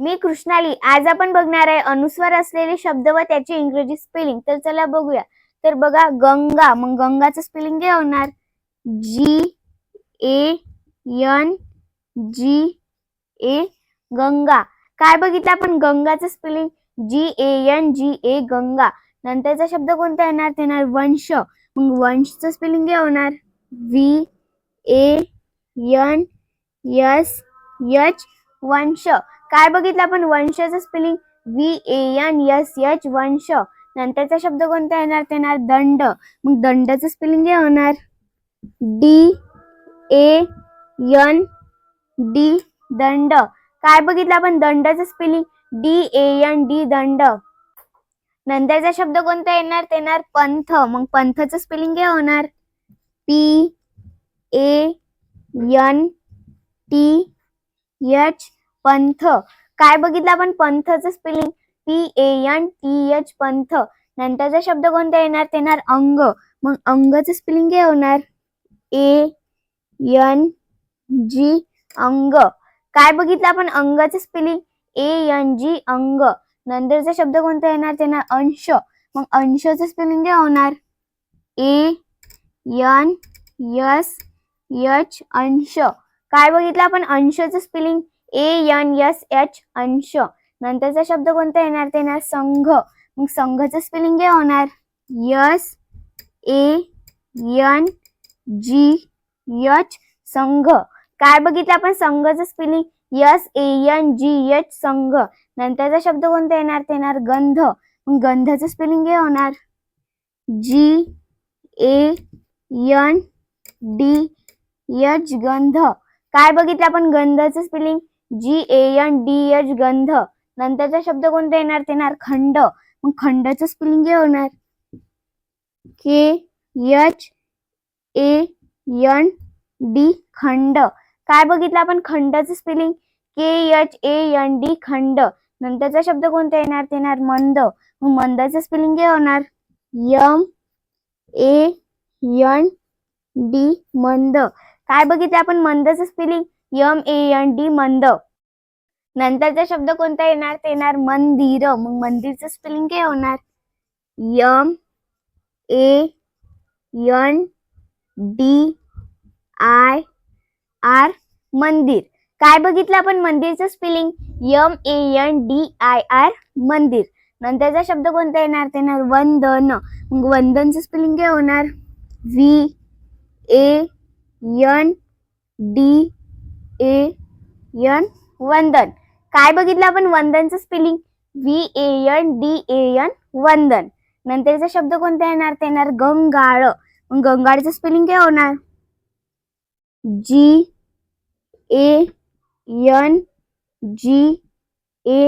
मी कृष्णाली. आज आपण बघणार आहे अनुस्वार असलेले शब्द व त्याचे इंग्रजी स्पेलिंग तर चला बघूया. तर बघा गंगा. मग गंगाचं स्पेलिंग काय होणार? G A N G A Ganga. काय बघितलं आपण? गंगाचं spelling G A N G A Ganga. नंतरचा शब्द कोणता येणार? ते येणार वंश. मग वंशचं स्पेलिंग काय होणार? V A N S H वंश. काय बघितलं आपण? वंशाचं spelling V A N S H वंश. नंतरचा शब्द कोणता येणार? ते येणार दंड. मग दंडाचं स्पेलिंग काय होणार? डी ए एन डी दंड. काय बघितलं आपण? दंडाचं spelling D A N D दंड. नंतरचा शब्द कोणता येणार? ते येणार पंथ. मग पंथचं स्पेलिंग काय होणार? P A N T H पंथ. काय बघितलं आपण? पंथचं spelling P A N T H पंथ. नंतरचा शब्द कोणता येणार? ते येणार अंग. मग अंगचं स्पेलिंग काय होणार? ए एन जी अंग. काय बघितलं आपण? अंगाचं स्पेलिंग ए एन जी अंग. नंतरचा शब्द कोणता येणार? ते येणार अंश. मग अंशचं स्पेलिंग काय होणार? ए एन एस एच अंश. काय बघितलं आपण? अंशचं spelling A N S H अंश. नंतरचा शब्द कोणता येणार? ते येणार संघ. मग संघचं स्पेलिंग काय होणार? S. A. N G. H संघ. काय बघितलं आपण? संघचं spelling S. A. N G. H संघ. नंतरचा शब्द कोणता येणार? ते येणार गंध. मग गंधाचं स्पेलिंग काय होणार? G A N D H गंध. काय बघितलं आपण? गंधाचं spelling G A N D H गंध. नंतरचा शब्द कोणता येणार? ते येणार खंड. मग खंडाचं स्पेलिंग काय होणार. K H A N D खंड. काय बघितलं आपण? खंडाचं spelling K H A N D खंड. नंतरचा शब्द कोणता येणार? ते येणार मंद. मग मंदाचं स्पेलिंग काय होणार. यम ए एन डी मंद. काय बघितलं आपण? मंदाचं spelling M A N D मंद. नंतरचा शब्द कोणता येणार? ते येणार मंदिर. मग मंदिरचं स्पेलिंग काय होणार? M A N D I R मंदिर. काय बघितलं आपण मंदिरचं spelling M A N D I R मंदिर. नंतरचा शब्द कोणता येणार? ते येणार वंदन. मग वंदनचं स्पेलिंग काय होणार? V A N D A N वंदन. काय बघितलं आपण? वंदनचं spelling V A N D A N वंदन. नंतरचा शब्द कोणता येणार? ते येणार गंगाळ. मग गंगाळचं स्पेलिंग काय होणार? G A N G A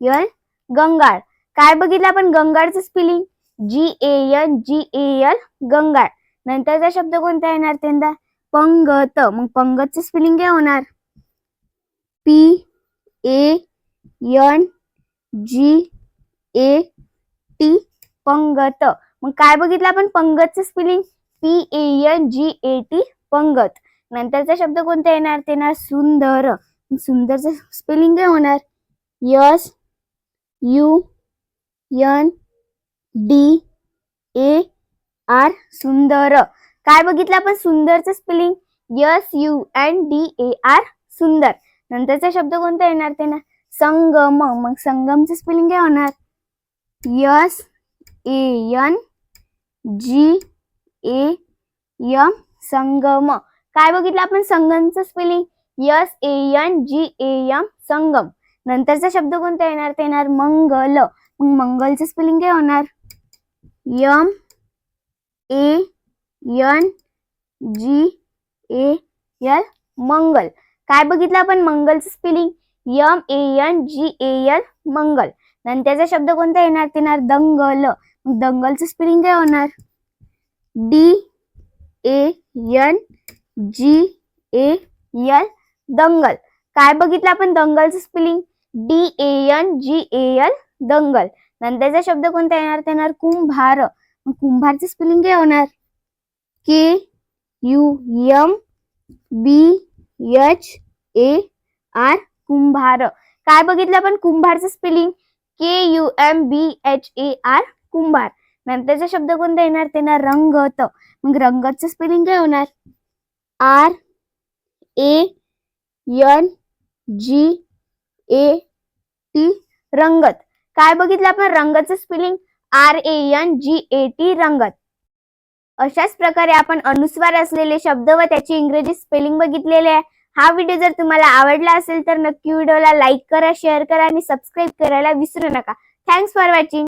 N गंगाळ. काय बघितलं आपण? गंगाळचं spelling G A N G A L गंगाळ. नंतरचा शब्द कोणता येणार? त्यांना पंगत. मग पंगतचं स्पेलिंग काय होणार? P A N G A T पंगत. मग काय बघितलं आपण? पंगतचं spelling P A N G A T पंगत. नंतरचा शब्द कोणता येणार? ते येणार सुंदर. मग सुंदरचं स्पेलिंग काय होणार? S U N D A R सुंदर. काय बघितलं आपण? सुंदरचं spelling S U N D A R सुंदर. नंतरचा शब्द कोणता येणार ते ना संगम. मग संगमचं स्पेलिंग काय होणार? S A N G A M संगम. काय बघितलं आपण? संगमचं spelling S A N G A M संगम. नंतरचा शब्द कोणता येणार ते येणार मंगल. मग मंगलचं स्पेलिंग काय होणार? M A N G A L मंगल. काय बघितलं आपण? मंगलचं spelling M A N G A L मंगल. नंतरचा शब्द कोणता येणार? ते येणार दंगल. दंगलचं स्पेलिंग काय होणार? D A N G A L दंगल. काय बघितलं आपण? दंगलचं spelling D A N G A L दंगल. नंतरचा शब्द कोणता येणार? ते येणार कुंभार. कुंभारचं स्पेलिंग काय होणार? K U M B H A R कुंभार. काय बघितलं आपण? कुंभारचं spelling K U M B H A R कुंभार. नंतरचा शब्द कोणता येणार? त्यांना रंगत. मग रंगतचं स्पेलिंग काय होणार? R A N G A T रंगत. काय बघितलं आपण? रंगतचं spelling R A N G A T रंगत. अशाच प्रकारे आपण अनुस्वार असलेले शब्द व त्याची इंग्रजी स्पेलिंग बघितलेले आहे. हा व्हिडिओ जर तुम्हाला आवडला असेल तर नक्की व्हिडिओला लाईक करा शेअर करा आणि सबस्क्राईब करायला विसरू नका. Thanks for watching